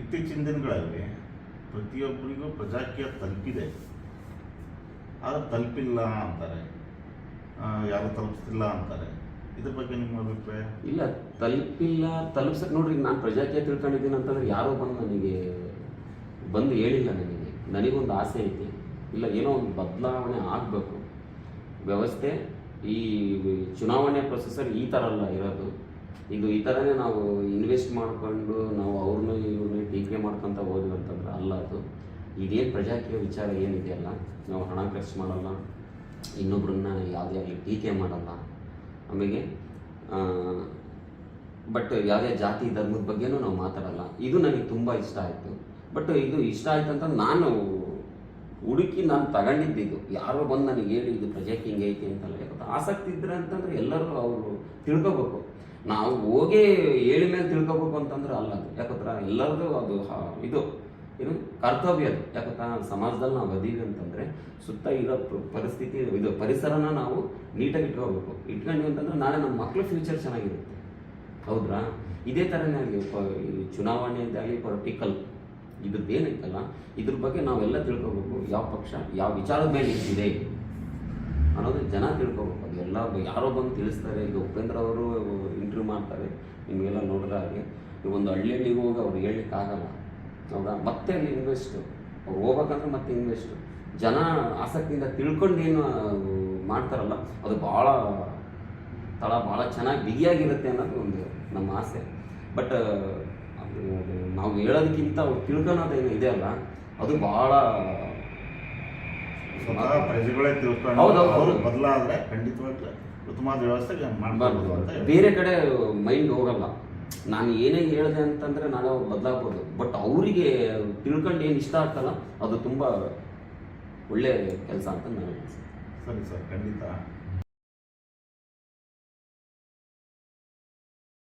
ಇತ್ತೀಚಿನ ದಿನಗಳಲ್ಲಿ ಪ್ರತಿಯೊಬ್ಬರಿಗೂ ಪ್ರಜಾಕೀಯ ತಲುಪಿದೆ. ಆದರೆ ತಲುಪಿಲ್ಲ ಅಂತಾರೆ. ಯಾರು ತಲುಪಿಸ್ತಿಲ್ಲ ಅಂತಾರೆ. ಇದ್ರ ಬಗ್ಗೆ ನಿಮ್ಮ ಅಭಿಪ್ರಾಯ? ಇಲ್ಲ, ತಲುಪಿಲ್ಲ ತಲುಪ್ಸಕ್ಕೆ ನೋಡ್ರಿ, ನಾನು ಪ್ರಜಾಕೀಯ ತಿಳ್ಕೊಂಡಿದ್ದೀನಿ ಅಂತಂದ್ರೆ ಯಾರೋ ಬಂದು ನನಗೆ ಬಂದು ಹೇಳಿಲ್ಲ ನನಗೆ. ನನಗೊಂದು ಆಸೆ ಐತಿ. ಇಲ್ಲ, ಏನೋ ಒಂದು ಬದಲಾವಣೆ ಆಗಬೇಕು. ವ್ಯವಸ್ಥೆ, ಈ ಚುನಾವಣೆ ಪ್ರೊಸೆಸರ್ ಈ ಥರ ಅಲ್ಲ ಇರೋದು. ಇದು ಈ ಥರನೇ ನಾವು ಇನ್ವೆಸ್ಟ್ ಮಾಡ್ಕೊಂಡು ನಾವು ಅವ್ರನ್ನ ಇವ್ರನ್ನ ಟೀಕೆ ಮಾಡ್ಕೊತ ಹೋದ್ವಿ ಅಂತಂದ್ರೆ ಅಲ್ಲ ಅದು. ಇದೇನು ಪ್ರಜಾಕೀಯ ವಿಚಾರ ಏನಿದೆಯಲ್ಲ ನಾವು ಹಣ ಖರ್ಚು ಮಾಡಲ್ಲ, ಇನ್ನೊಬ್ರನ್ನ ಯಾವುದೇ ಆಗಲಿ ಟೀಕೆ ಮಾಡಲ್ಲ. ಆಮೇಲೆ ಬಟ್ ಯಾವುದೇ ಜಾತಿ ಧರ್ಮದ ಬಗ್ಗೆನೂ ನಾವು ಮಾತಾಡಲ್ಲ. ಇದು ನನಗೆ ತುಂಬ ಇಷ್ಟ ಆಯಿತು. ಬಟ್ ಇದು ಇಷ್ಟ ಆಯ್ತು ಅಂತ ನಾನು ಹುಡುಕಿ ನಾನು ತಗೊಂಡಿದ್ದಿದ್ದು ಯಾರೋ ಬಂದು ನನಗೆ ಹೇಳಿ, ಇದು ಪ್ರಜೆಕ್ಟ್ ಹಿಂಗೆ ಐತಿ ಅಂತಲ್ಲ ಯಾಕಂದ್ರೆ ಆಸಕ್ತಿ ಇದ್ರೆ ಅಂತಂದ್ರೆ ಎಲ್ಲರೂ ಅವರು ತಿಳ್ಕೊಬೇಕು. ನಾವು ಹೋಗಿ ಹೇಳಿ ಮೇಲೆ ತಿಳ್ಕೊಬೇಕು ಅಂತಂದ್ರೆ ಅಲ್ಲ ಅದು. ಯಾಕಂದ್ರೆ ಎಲ್ಲರದು ಅದು ಇದು, ಏನು ಕರ್ತವ್ಯ ಅದು. ಯಾಕಂದ್ರೆ ಸಮಾಜದಲ್ಲಿ ನಾವು ಬದೀವಿ ಅಂತಂದ್ರೆ ಸುತ್ತ ಇರೋ ಪರಿಸ್ಥಿತಿ, ಇದು ಪರಿಸರನ ನಾವು ನೀಟಾಗಿ ಇಟ್ಕೋಬೇಕು. ಇಟ್ಕೊಂಡ್ವಿ ಅಂತಂದ್ರೆ ನಾಳೆ ನಮ್ಮ ಮಕ್ಳ ಫ್ಯೂಚರ್ ಚೆನ್ನಾಗಿರುತ್ತೆ. ಹೌದ್ರಾ? ಇದೇ ಥರನೇ ಆಗಲಿ ಚುನಾವಣೆದಾಗಲಿ ಪೊಲಿಟಿಕಲ್ ಇದ್ರದ್ದು ಏನೈತಲ್ಲ ಇದ್ರ ಬಗ್ಗೆ ನಾವೆಲ್ಲ ತಿಳ್ಕೊಬೇಕು. ಯಾವ ಪಕ್ಷ, ಯಾವ ವಿಚಾರದ ಮೇಲೆ ನಿಂತಿದೆ? ಅನ್ನೋದು ಜನ ತಿಳ್ಕೊಬೇಕು. ಅದು ಎಲ್ಲ ಯಾರೋ ಬಂದು ತಿಳಿಸ್ತಾರೆ ಈಗ ಉಪೇಂದ್ರ ಅವರು ಇಂಟರ್ವ್ಯೂ ಮಾಡ್ತಾರೆ, ನಿಮಗೆಲ್ಲ ನೋಡಿದ್ರೆ ಹಾಗೆ. ಈ ಒಂದು ಹಳ್ಳಿಯಲ್ಲಿ ಹೋಗಿ ಅವ್ರು ಹೇಳಲಿಕ್ಕಾಗಲ್ಲ. ಹೌದಾ? ಮತ್ತೆ ಅಲ್ಲಿ ಇನ್ವೆಸ್ಟು ಅವ್ರು ಹೋಗ್ಬೇಕಂದ್ರೆ ಮತ್ತೆ ಇನ್ವೆಸ್ಟು ಜನ ಆಸಕ್ತಿಯಿಂದ ತಿಳ್ಕೊಂಡು ಏನು ಮಾಡ್ತಾರಲ್ಲ, ಅದು ಭಾಳ ಸ್ಥಳ ಭಾಳ ಚೆನ್ನಾಗಿ ಬಿಗಿಯಾಗಿರುತ್ತೆ ಅನ್ನೋದು ಒಂದು ನಮ್ಮ ಆಸೆ. ಬಟ್ ನಾವು ಹೇಳೋದಕ್ಕಿಂತ ಅವ್ರು ತಿಳ್ಕೊಳೋದೇನು ಇದೆ ಅಲ್ಲ, ಅದು ಭಾಳ ಸ್ವತಃ ಪ್ರಜೆಗಳೇ ತಿಳ್ಕೊಂಡು ಹೌದು, ಹೌದು, ಅವರು. ಬದಲಾದ್ರೆ ಖಂಡಿತವಾಗ್ಲೂ ಉತ್ತಮವಾದ ವ್ಯವಸ್ಥೆ ಮಾಡಬಾರ್ದು ಅಂತ ಹೇಳಿ. ಬೇರೆ ಕಡೆ ಮೈಂಡ್ ಹೋಗಲ್ಲ. ನಾನು ಏನೇ ಹೇಳಿದೆ ಅಂತಂದ್ರೆ ನಾನು ಅವ್ರು ಬದಲಾಗ್ಬೋದು. ಬಟ್ ಅವರಿಗೆ ತಿಳ್ಕೊಂಡು ಏನು ಇಷ್ಟ ಆಗ್ತಲ್ಲ ಅದು ತುಂಬಾ ಒಳ್ಳೆ ಕೆಲಸ ಅಂತ ನಾನು ಸರಿ ಸರ್ ಖಂಡಿತ.